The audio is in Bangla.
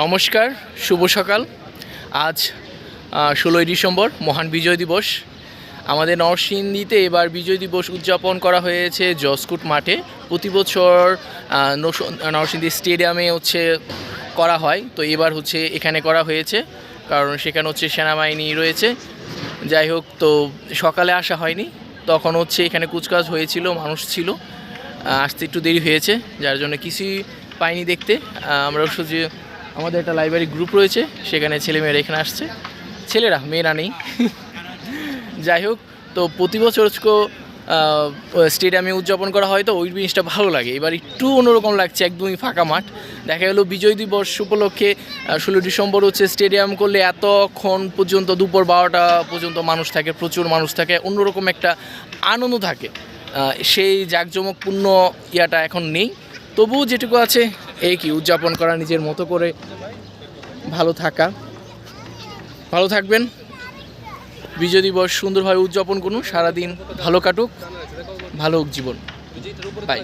নমস্কার, শুভ সকাল। আজ ষোলোই ডিসেম্বর, মহান বিজয় দিবস। আমাদের নরসিংদীতে এবার বিজয় দিবস উদযাপন করা হয়েছে জসকুট মাঠে। প্রতি বছর নরসিংদী স্টেডিয়ামে হচ্ছে করা হয়। তো এবার হচ্ছে এখানে করা হয়েছে, কারণ সেখানে হচ্ছে সেনাবাহিনী রয়েছে। যাই হোক, তো সকালে আসা হয়নি। তখন হচ্ছে এখানে কুচকাজ হয়েছিল, মানুষ ছিল। আসতে একটু দেরি হয়েছে, যার জন্য কিছুই পাইনি দেখতে। আমরা অবশ্য যে আমাদের একটা লাইব্রেরি গ্রুপ রয়েছে, সেখানে ছেলেমেয়েরা এখানে আসছে। ছেলেরা, মেয়েরা নেই। যাই হোক, তো প্রতি বছর স্টেডিয়ামে উদযাপন করা হয়, তো ওই জিনিসটা ভালো লাগে। এবার একটু অন্যরকম লাগছে, একদমই ফাঁকা মাঠ। দেখা গেলো বিজয় দিবস উপলক্ষে ষোলো ডিসেম্বর হচ্ছে স্টেডিয়াম করলে এতক্ষণ পর্যন্ত দুপুর বারোটা পর্যন্ত মানুষ থাকে, প্রচুর মানুষ থাকে, অন্যরকম একটা আনন্দ থাকে। সেই জাঁকজমকপূর্ণ ইয়াটা এখন নেই। তবুও যেটুকু আছে এই কি উদযাপন করা নিজের মতো করে ভালো থাকা। ভালো থাকবেন। বিজয় দিবস সুন্দরভাবে উদযাপন করুন সারাদিন ভালো কাটুক ভালো হোক জীবন বাই